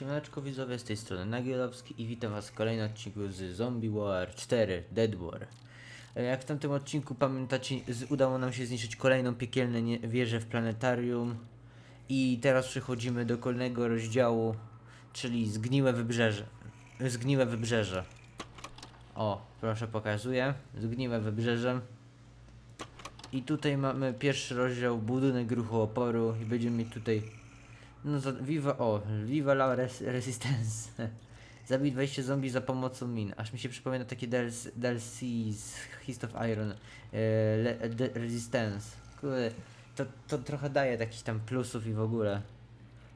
Siemaneczko widzowie, z tej strony Nagielowski i witam was w kolejnym odcinku z Zombie War 4 Dead War. E, Jak w tamtym odcinku pamiętacie, udało nam się zniszczyć kolejną piekielną wieżę w planetarium i teraz przechodzimy do kolejnego rozdziału, czyli Zgniłe Wybrzeże. Zgniłe Wybrzeże. O, proszę pokazuję. Zgniłe Wybrzeże. I tutaj mamy pierwszy rozdział, budynek ruchu oporu i będziemy tutaj no za, Viva, o, Viva la res, Resistance. Zabij 20 zombie za pomocą min. Aż mi się przypomina takie DLC, z Hist of Iron. E, le, de, resistance. Kurde, to, to trochę daje takich tam plusów i w ogóle.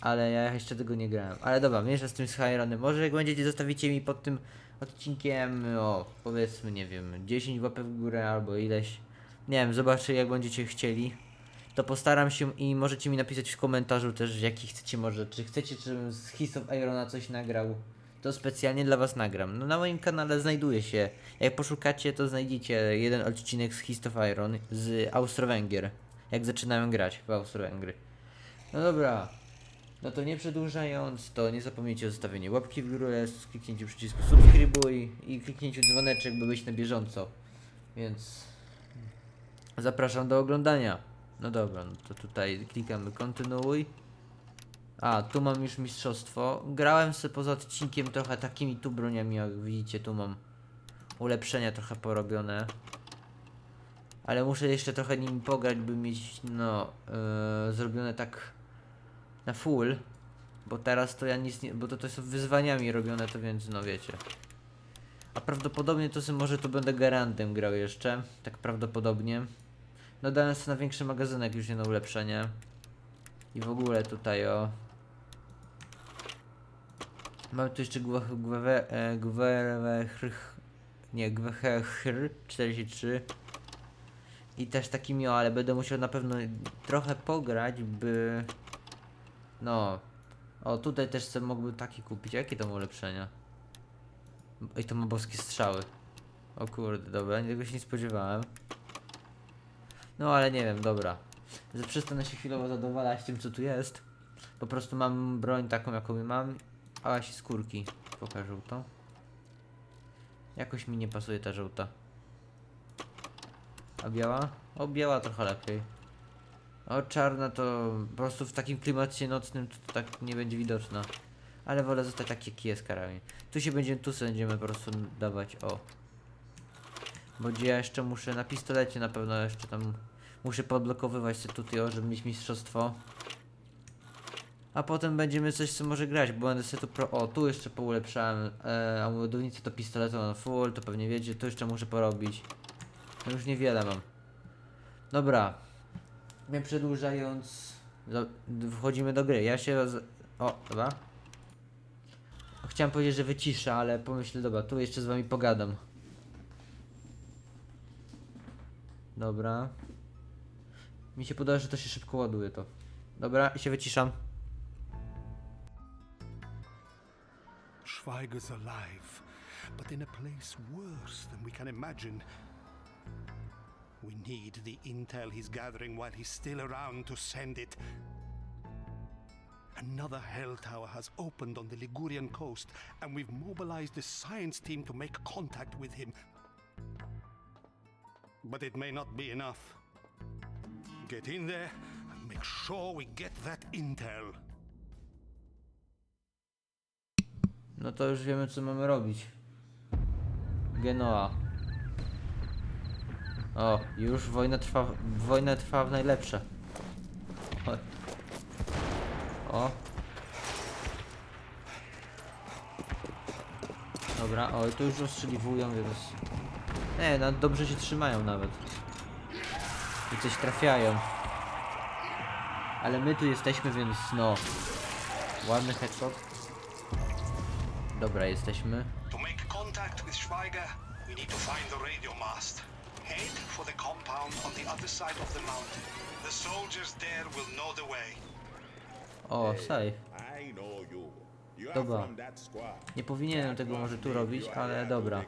Ale ja jeszcze tego nie grałem. Ale dobra, mniejsza z tym z Ironem. Może jak będziecie, zostawicie mi pod tym odcinkiem, o, powiedzmy, nie wiem, 10 łapek w górę albo ileś. Nie wiem, zobaczę jak będziecie chcieli to postaram się i możecie mi napisać w komentarzu też jaki chcecie może, czy chcecie, żebym z His of Irona coś nagrał, to specjalnie dla was nagram. No na moim kanale znajduje się, jak poszukacie to znajdziecie jeden odcinek z His of Iron z Austro-Węgier, jak zaczynałem grać w Austro-Węgry. No dobra, no to nie przedłużając, to nie zapomnijcie o zostawieniu łapki w górę, kliknięciu przycisku subskrybuj i kliknięciu dzwoneczek, by być na bieżąco. Więc zapraszam do oglądania. No dobra, no to tutaj klikamy kontynuuj. A, tu mam już mistrzostwo. Grałem sobie poza odcinkiem trochę takimi tu broniami, jak widzicie, tu mam ulepszenia trochę porobione. Ale muszę jeszcze trochę nimi pograć, by mieć, no, yy, zrobione tak na full. Bo teraz to ja nic nie, bo to, to są wyzwaniami robione, to więc, no wiecie. A prawdopodobnie to sobie może to będę garantem grał jeszcze, tak prawdopodobnie. No sobie na większy magazynek już nie na ulepszenie. I w ogóle tutaj o. Mam tu jeszcze gwe- gwe- e, gwewechr- Nie, gwechr 43. I też takimi o, ale będę musiał na pewno trochę pograć, by... No. O, tutaj też sobie mógłbym taki kupić. Jakie to ma ulepszenia? I to ma boskie strzały. O kurde, dobra, tego się nie spodziewałem. No ale nie wiem, dobra. Przestanę się chwilowo zadowalać tym, co tu jest. Po prostu mam broń taką, jaką mam. A się skórki. Pokaż żółtą. Jakoś mi nie pasuje ta żółta. A biała? O, biała trochę lepiej. O, czarna to po prostu w takim klimacie nocnym to, to tak nie będzie widoczna. Ale wolę zostać tak jak jest karabin. Tu się będzie, tu sobie będziemy po prostu dawać, o. Bo gdzie ja jeszcze muszę, na pistolecie na pewno jeszcze tam muszę podblokowywać sobie tutaj, żeby mieć mistrzostwo. A potem będziemy coś co może grać, bo będę sobie tu pro... O, tu jeszcze poulepszałem, e, a ładownicę to pistoletu na full, to pewnie wiecie, to jeszcze muszę porobić. No już niewiele mam. Dobra. Nie przedłużając, wchodzimy do gry. Ja się... Z... O, dobra. Chciałem powiedzieć, że wyciszę, ale pomyślę, dobra, tu jeszcze z wami pogadam. Dobra. Mi się podoba, że to się szybko ładuje to. Dobra, i się wyciszam. Schweiger's alive, but in a place worse than we can imagine. We need the intel he's gathering while he's still around to send it. Another Hell Tower has opened on the Ligurian coast, and we've mobilized the science team to make contact with him. But it may not be enough. Get in there make sure we get that intel. No to już wiemy, co mamy robić. Genoa. O, już wojna trwa, wojna trwa w najlepsze. O. Dobra, o, i tu już rozstrzeliwują, więc... Nie, no dobrze się trzymają nawet. I coś trafiają. Ale my tu jesteśmy, więc no... Ładny headshot. Dobra, jesteśmy. To make contact with Schweiger, we need to find the radio mast. Head for the compound on the other side of the mountain. The soldiers there will know the way. O, safe. Dobra. Nie powinienem tego może tu robić, ale dobra.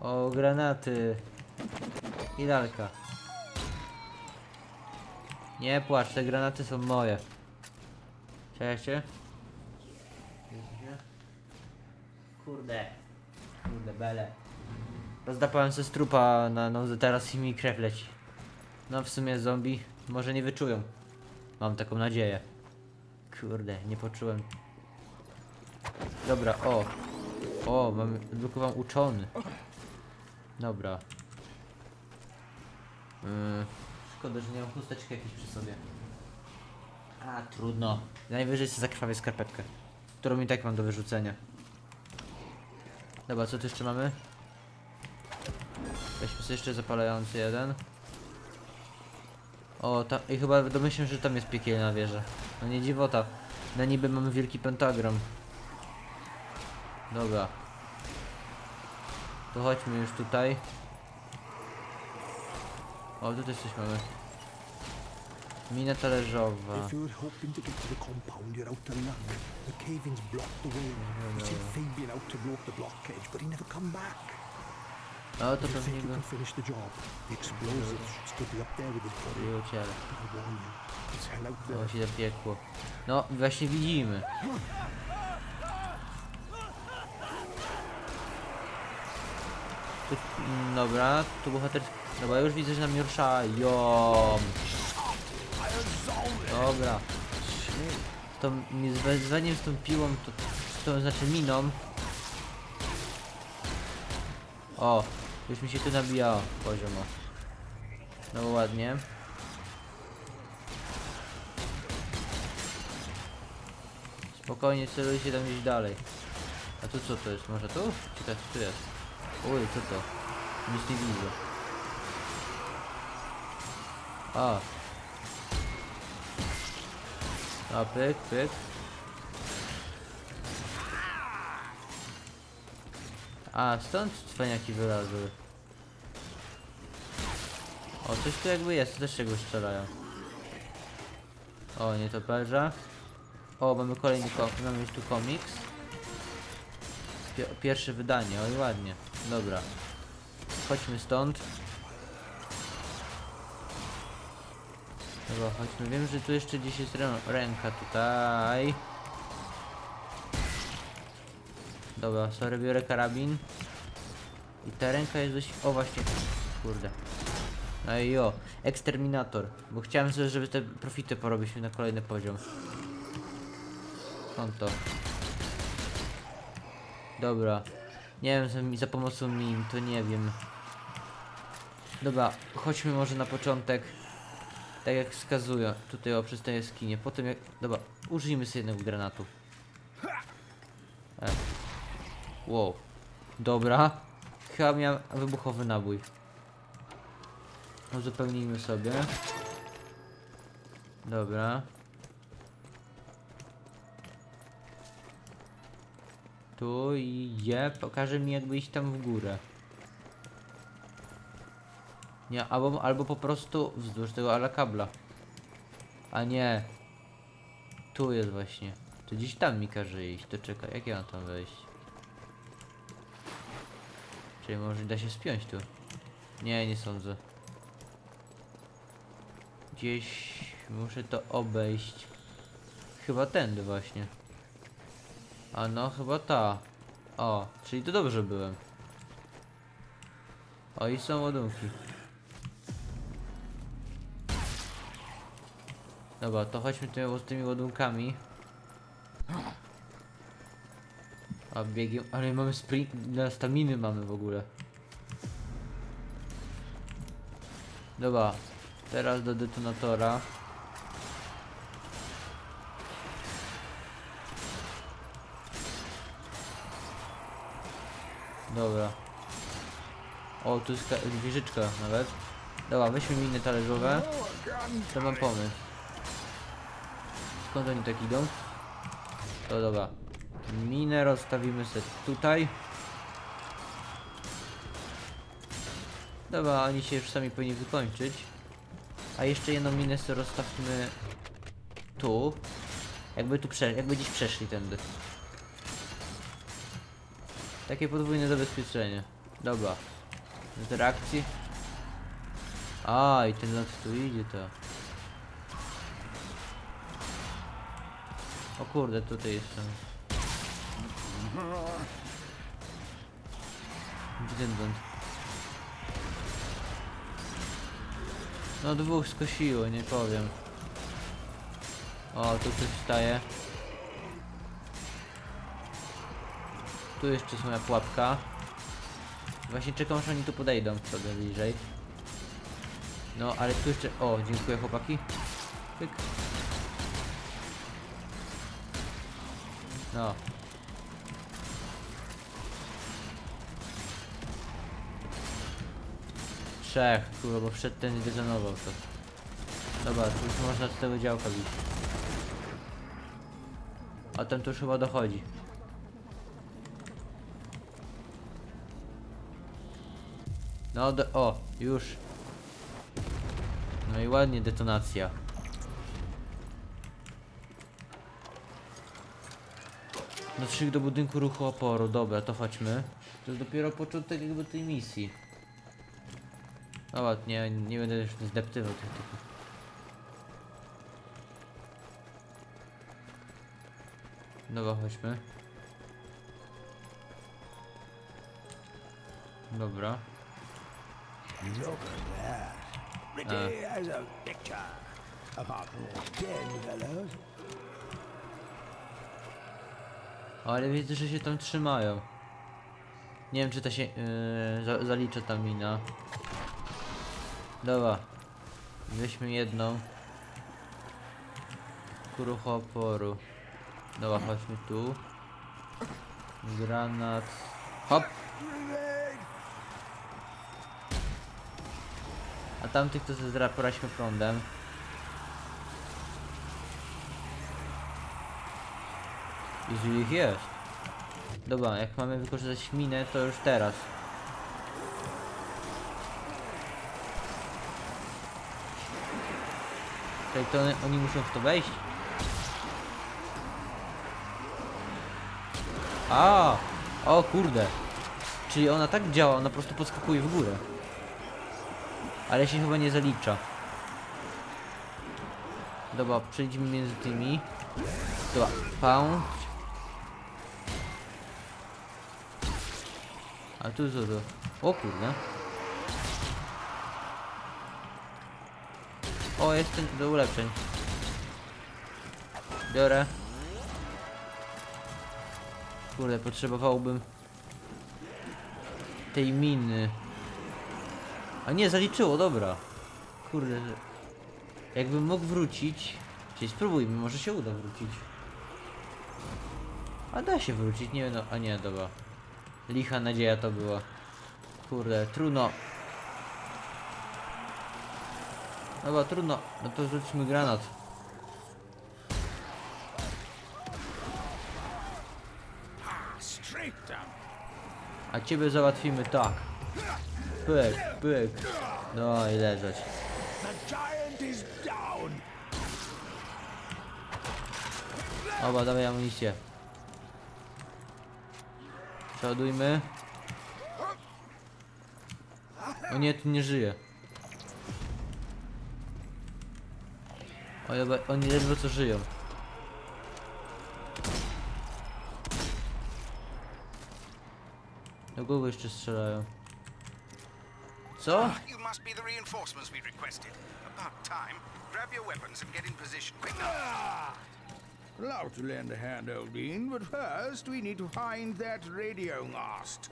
O, granaty. I lalka. Nie płacz, te granaty są moje. Cześć. Kurde. Kurde, bele. Rozdapałem ze strupa na nodze, teraz i mi krew leci. No w sumie zombie może nie wyczują. Mam taką nadzieję. Kurde, nie poczułem. Dobra, o. O, mam, odblokowałem uczony. Dobra. Yy, szkoda, że nie mam chusteczki jakiejś przy sobie. A, trudno. Najwyżej sobie zakrwawię skarpetkę. Którą i tak mam do wyrzucenia. Dobra, co tu jeszcze mamy? Weźmy sobie jeszcze zapalający jeden. O, ta, i chyba domyślam, że tam jest piekielna wieża. No nie dziwota. Na niby mamy wielki pentagram. Dobra. To chodźmy już tutaj. O, tutaj coś mamy. Mina talerzowa. If you're hoping to get to the compound, you're out of luck. The cave-in's blocked the way. We sent Fabian out to blow up the blockage, but he never come back. O, to Do you pewnie go can finish the job? The explosives should still be up there with his body. uciele. I warn you, it's hell out O, there. się zapiekło. No, właśnie widzimy. Tu, dobra, tu bohater... Dobra, już widzę, że nam mnie ruszają. Dobra. To mi z wezwaniem z tą piłą, to, to znaczy miną. O, już mi się tu nabijało poziomo. No ładnie. Spokojnie celuj się tam gdzieś dalej. A tu co to jest? Może tu? Co tu jest. Uj, co to? Nic nie widzę. A. A, pyk, pyk. A, stąd cwaniaki wylazły. O, coś tu jakby jest, też czegoś strzelają. O, nie to perza. O, mamy kolejny mamy już tu komiks. Pie pierwsze wydanie, oj ładnie. Dobra. Chodźmy stąd. Dobra, chodźmy. Wiem, że tu jeszcze gdzieś jest rę ręka tutaj. Dobra, sorry, biorę karabin. I ta ręka jest dość... O, właśnie. Kurde. No i jo, eksterminator. Bo chciałem sobie, żeby te profity porobić na kolejny poziom. Konto. Dobra. Nie wiem, za, pomocą min, to nie wiem. Dobra, chodźmy może na początek. Tak jak wskazuję, tutaj o przez tę jaskinię. Potem jak... Dobra, użyjmy sobie jednego granatu. E. Wow. Dobra. Chyba miałem wybuchowy nabój. Uzupełnijmy sobie. Dobra. Tu i je, pokaże mi jakby iść tam w górę. Nie, albo, albo po prostu wzdłuż tego ala kabla. A nie. Tu jest właśnie. To gdzieś tam mi każe iść. To czekaj, jak ja mam tam wejść? Czyli może da się spiąć tu? Nie, nie sądzę. Gdzieś muszę to obejść. Chyba tędy właśnie. A no, chyba ta. O, czyli to dobrze byłem. O, i są ładunki. Dobra, to chodźmy tymi, z tymi ładunkami. A biegiem, ale mamy sprint, na staminy mamy w ogóle. Dobra, teraz do detonatora. Dobra. O, tu jest ka- wieżyczka nawet. Dobra, weźmy miny talerzowe. To mam pomysł. Skąd oni tak idą? To dobra. Minę rozstawimy sobie tutaj. Dobra, oni się już sami powinni wykończyć. A jeszcze jedną minę sobie rozstawmy tu. Jakby tu prze jakby gdzieś przeszli tędy. Takie podwójne zabezpieczenie. Dobra. Interakcji. A, i ten lot tu idzie to. O kurde, tutaj jest. Dydąd. No dwóch skosiło, nie powiem. O, tu ktoś wstaje. Tu jeszcze jest moja pułapka. Właśnie czekam aż oni tu podejdą trochę bliżej. No, ale tu jeszcze... O, dziękuję chłopaki. Pyk. No. Trzech, kurwa, bo wszedł ten i detonował to. Dobra, tu już można z tego działka bić. A ten tu już chyba dochodzi. No, do, o, już. No i ładnie detonacja. Dotrzymaj do budynku ruchu oporu, dobra, to chodźmy. To jest dopiero początek jakby tej misji. Dobra, nie, nie będę już zdeptywał tych typów. Dobra, chodźmy. Dobra. Pretty as a picture. Apart from the ten fellows. Ale widzę, że się tam trzymają. Nie wiem, czy to się yy, za, zalicza ta mina. Dobra. Weźmy jedną. Kruch oporu. Dobra, chodźmy tu. Granat. Hop! A tamtych to sobie zraporaliśmy prądem. Jeżeli ich jest. Dobra, jak mamy wykorzystać minę, to już teraz. Czyli to one, oni muszą w to wejść? A, o kurde. Czyli ona tak działa, ona po prostu podskakuje w górę. Ale się chyba nie zalicza. Dobra, przejdźmy między tymi. Dobra, pound. A tu co to? O kurde. O, jest ten do ulepszeń. Biorę. Kurde, potrzebowałbym tej miny. A nie, zaliczyło, dobra. Kurde. Jakbym mógł wrócić. Czyli spróbujmy, może się uda wrócić. A da się wrócić, nie no, a nie, dobra. Licha nadzieja to była. Kurde, trudno. Dobra, trudno. No to rzućmy granat. A ciebie załatwimy tak. Pyk, pyk. No i leżeć. Oba, dawaj amunicję. Przeładujmy. O nie, tu nie żyje. O, dobra, oni ledwo co żyją. Do kogo jeszcze strzelają? Co? You must be the reinforcements we requested. About time. Grab your weapons and get in position quick now. Love to lend a hand, old bean, but first we need to find that radio mast.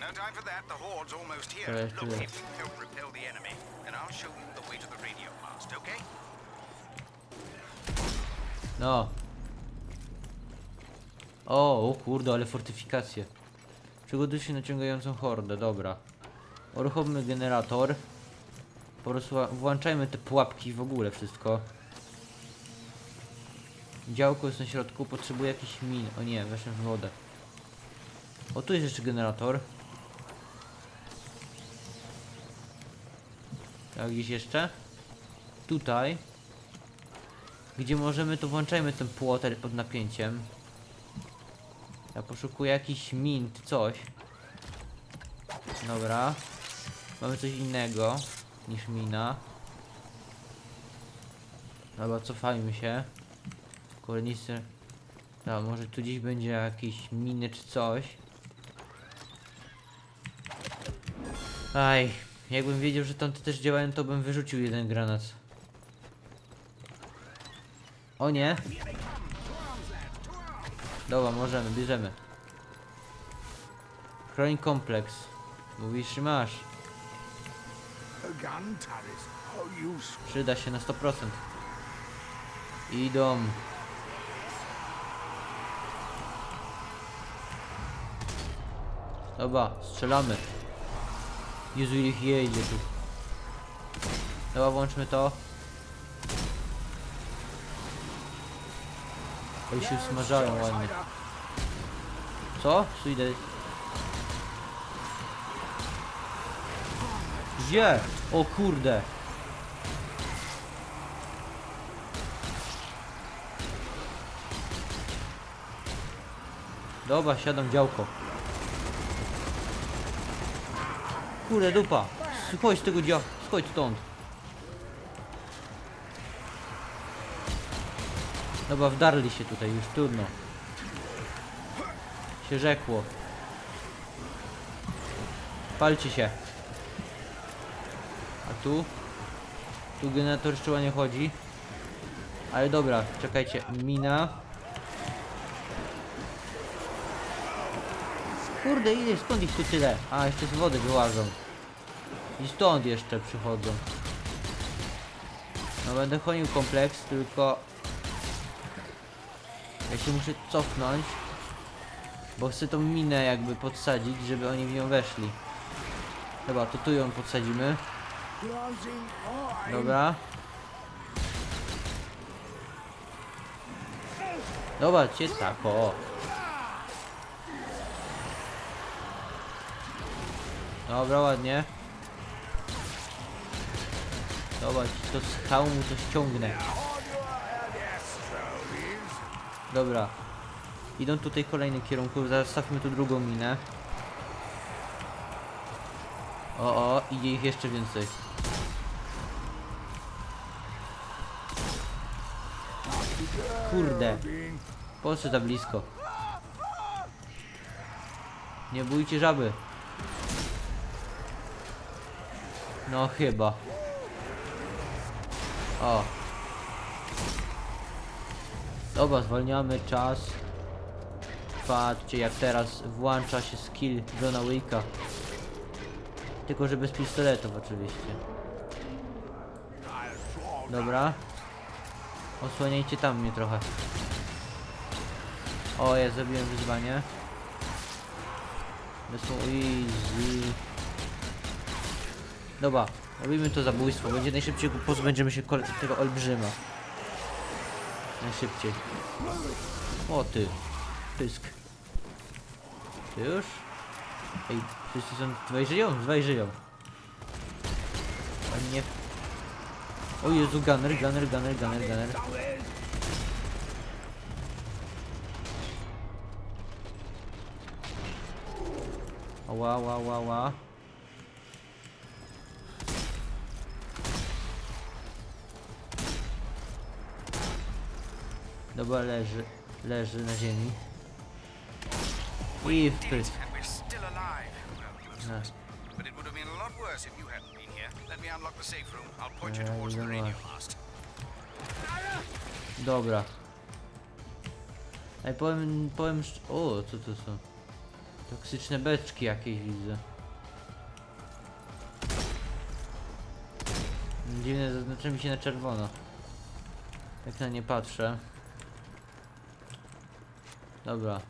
No time for that. The horde's almost here. Look, if you help repel the enemy, then I'll show you the way to the radio mast, okay? No. O, o kurde, ale fortyfikacje. Przygotuj się na ciągającą hordę, dobra. Uruchommy generator. Po prostu włączajmy te pułapki w ogóle wszystko. Działko jest na środku, potrzebuję jakiś min. O nie, weszłem w wodę. O, tu jest jeszcze generator. A gdzieś jeszcze? Tutaj. Gdzie możemy, to włączajmy ten płoter pod napięciem. Ja poszukuję jakiś mint, coś. Dobra. Mamy coś innego niż mina. Dobra, cofajmy się. Kurde, nic, No, może tu gdzieś będzie jakieś miny czy coś. Aj, jakbym wiedział, że tamte też działają, to bym wyrzucił jeden granat. O nie! Dobra, możemy, bierzemy. Chroń kompleks. Mówisz, że masz. Przyda się na 100%. Idą. Dobra, strzelamy. Jezu, ich jedzie tu. Dobra, włączmy to. Oni się smażają ładnie. Co? Suidę. Gdzie? O kurde. Dobra, siadam działko. Kurde dupa. Chodź z tego dzia... Chodź stąd. Dobra, wdarli się tutaj, już trudno. Się rzekło. Palcie się. A tu? Tu generator jeszcze nie chodzi. Ale dobra, czekajcie. Mina. Kurde, ile, skąd ich tu tyle? A, jeszcze z wody wyłażą. I stąd jeszcze przychodzą. No będę chronił kompleks, tylko... Ja się muszę cofnąć. Bo chcę tą minę jakby podsadzić, żeby oni w nią weszli. Dobra, to tu ją podsadzimy. Dobra. Cię tak, o. Dobra, ładnie. Dobra, ci to z hełmu to ściągnę. Dobra. Idą tutaj kolejny kierunku, zostawmy tu drugą minę. O, o, idzie ich jeszcze więcej. Kurde. Po co tak blisko? Nie bójcie żaby. No chyba. O. Dobra, zwalniamy czas. Patrzcie jak teraz włącza się skill Johna Wicka. Tylko, że bez pistoletów oczywiście. Dobra. Osłaniajcie tam mnie trochę. O, ja zrobiłem wyzwanie. Wysłał easy. Dobra, robimy to zabójstwo. Będzie najszybciej pozbędziemy się tego olbrzyma. Najszybciej. O ty. Pysk. Ty już? Ej, wszyscy są... Dwaj żyją? Dwaj żyją. Oni nie... O Jezu, gunner, gunner, gunner, gunner, gunner. Ła, ła, ła, ła. Dobra, leży. Leży na ziemi. I w pysk. And we're still alive. Well, you No. But it would have been a lot worse if you hadn't been here. Let me unlock the safe room. I'll point you Yeah, towards the you radio are. mast. Dobra. Ej, powiem, powiem, o, co to są? Toksyczne beczki jakieś widzę. Dziwne, zaznaczy mi się na czerwono. Jak na nie patrzę. Dobra.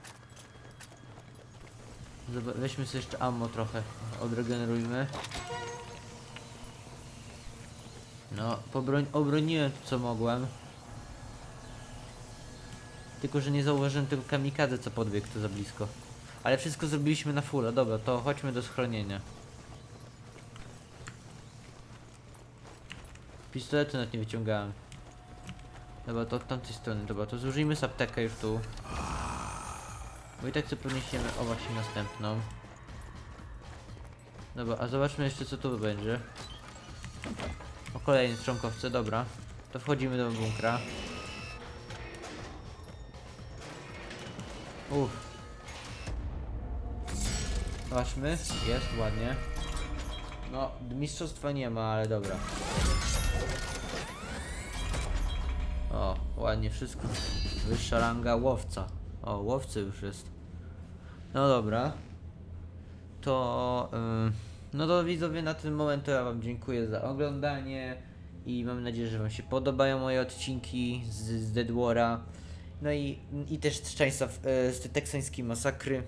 Weźmy sobie jeszcze ammo trochę. Odregenerujmy. No, pobroń, obroniłem co mogłem. Tylko, że nie zauważyłem tego kamikadze, co podbiegł tu za blisko. Ale wszystko zrobiliśmy na fulla. Dobra, to chodźmy do schronienia. Pistoletu nawet nie wyciągałem. Dobra, to od tamtej strony. Dobra, to zużyjmy saptekę już tu. Bo i tak co poniesiemy, o właśnie następną. Dobra, a zobaczmy jeszcze co tu będzie. O kolejny strząkowce, dobra. To wchodzimy do bunkra. Uff. Zobaczmy, jest ładnie. No, mistrzostwa nie ma, ale dobra. O, ładnie wszystko. Wyższa ranga łowca. O, łowcy już jest. No dobra. To. ym, no to widzowie, na ten moment to ja Wam dziękuję za oglądanie. I mam nadzieję, że Wam się podobają moje odcinki z, z Dead War'a. No i, i też z częsta z tej teksańskiej masakry.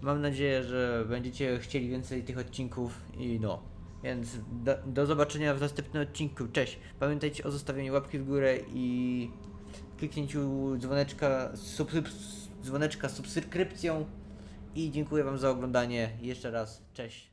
Mam nadzieję, że będziecie chcieli więcej tych odcinków i no. Więc do, do zobaczenia w następnym odcinku. Cześć! Pamiętajcie o zostawieniu łapki w górę i kliknięciu dzwoneczka, sub, dzwoneczka subskrypcją. I dziękuję Wam za oglądanie. Jeszcze raz, cześć!